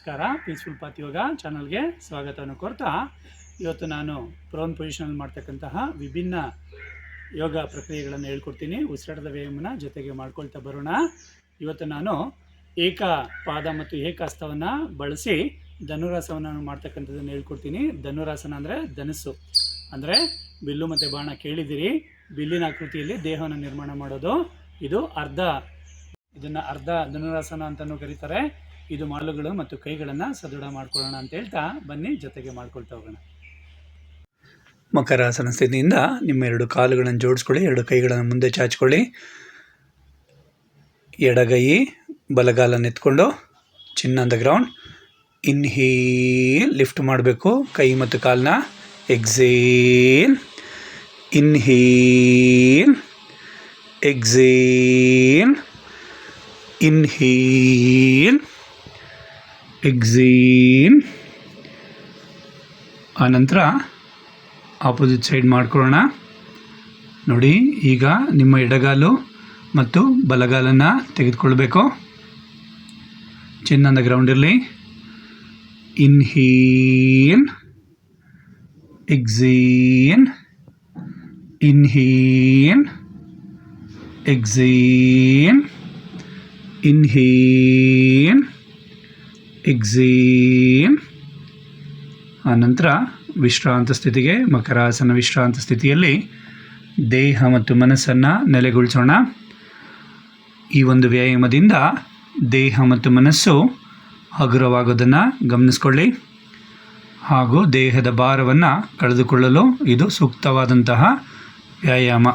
ನಮಸ್ಕಾರ. Peaceful path ಯೋಗ ಚಾನಲ್ಗೆ ಸ್ವಾಗತವನ್ನು ಕೋರ್ತಾ ಇವತ್ತು ನಾನು ಪ್ರೋನ್ ಪೊಸಿಷನಲ್ಲಿ ಮಾಡ್ತಕ್ಕಂತಹ ವಿಭಿನ್ನ ಯೋಗ ಪ್ರಕ್ರಿಯೆಗಳನ್ನು ಹೇಳ್ಕೊಡ್ತೀನಿ. ಉಸಿರಾಟದ ವ್ಯಾಯಾಮನ ಜೊತೆಗೆ ಮಾಡ್ಕೊಳ್ತಾ ಬರೋಣ. ಇವತ್ತು ನಾನು ಏಕ ಪಾದ ಮತ್ತು ಏಕಹಸ್ತವನ್ನು ಬಳಸಿ ಧನುರಾಸವನ್ನು ಮಾಡ್ತಕ್ಕಂಥದ್ದನ್ನು ಹೇಳ್ಕೊಡ್ತೀನಿ. ಧನುರಾಸನ ಅಂದರೆ ಧನಸ್ಸು. ಅಂದರೆ ಬಿಲ್ಲು ಮತ್ತು ಬಾಣ ಕೇಳಿದ್ದೀರಿ. ಬಿಲ್ಲಿನ ಆಕೃತಿಯಲ್ಲಿ ದೇಹವನ್ನು ನಿರ್ಮಾಣ ಮಾಡೋದು. ಇದು ಅರ್ಧ ಇದನ್ನು ಅರ್ಧ ಧನುರಾಸನ ಅಂತಲೂ ಕರೀತಾರೆ. ಇದು ಮಾಲುಗಳು ಮತ್ತು ಕೈಗಳನ್ನು ಸದೃಢ ಮಾಡ್ಕೊಳ್ಳೋಣ ಅಂತ ಹೇಳ್ತಾ ಬನ್ನಿ, ಜೊತೆಗೆ ಮಾಡ್ಕೊಳ್ತಾ ಹೋಗೋಣ. ಮಕರಾಸನ ಸ್ಥಿತಿಯಿಂದ ನಿಮ್ಮ ಎರಡು ಕಾಲುಗಳನ್ನು ಜೋಡಿಸ್ಕೊಳ್ಳಿ, ಎರಡು ಕೈಗಳನ್ನು ಮುಂದೆ ಚಾಚ್ಕೊಳ್ಳಿ. ಎಡಗೈ ಬಲಗಾಲ ನೆತ್ಕೊಂಡು, ಚಿನ್ನ ದ ಗ್ರೌಂಡ್ ಇನ್ಹೀಲ್ ಲಿಫ್ಟ್ ಮಾಡಬೇಕು. ಕೈ ಮತ್ತು ಕಾಲನ್ನ exhale inhale exhale inhale exhale ಆನಂತರ ಆಪೋಸಿಟ್ ಸೈಡ್ ಮಾಡ್ಕೊಳ್ಳೋಣ. ನೋಡಿ, ಈಗ ನಿಮ್ಮ ಎಡಗಾಲು ಮತ್ತು ಬಲಗಾಲನ್ನು ತೆಗೆದುಕೊಳ್ಬೇಕು. ಚಿನ್ನದ ಗ್ರೌಂಡ್ ಇರಲಿ. Inhale exhale inhale exhale inhale exhale ಆನಂತರ ವಿಶ್ರಾಂತ ಸ್ಥಿತಿಗೆ, ಮಕರಾಸನ ವಿಶ್ರಾಂತ ಸ್ಥಿತಿಯಲ್ಲಿ ದೇಹ ಮತ್ತು ಮನಸ್ಸನ್ನು ನೆಲೆಗೊಳಿಸೋಣ. ಈ ಒಂದು ವ್ಯಾಯಾಮದಿಂದ ದೇಹ ಮತ್ತು ಮನಸ್ಸು ಹಗುರವಾಗೋದನ್ನು ಗಮನಿಸ್ಕೊಳ್ಳಿ. ಹಾಗೂ ದೇಹದ ಭಾರವನ್ನು ಕಳೆದುಕೊಳ್ಳಲು ಇದು ಸೂಕ್ತವಾದಂತಹ ವ್ಯಾಯಾಮ.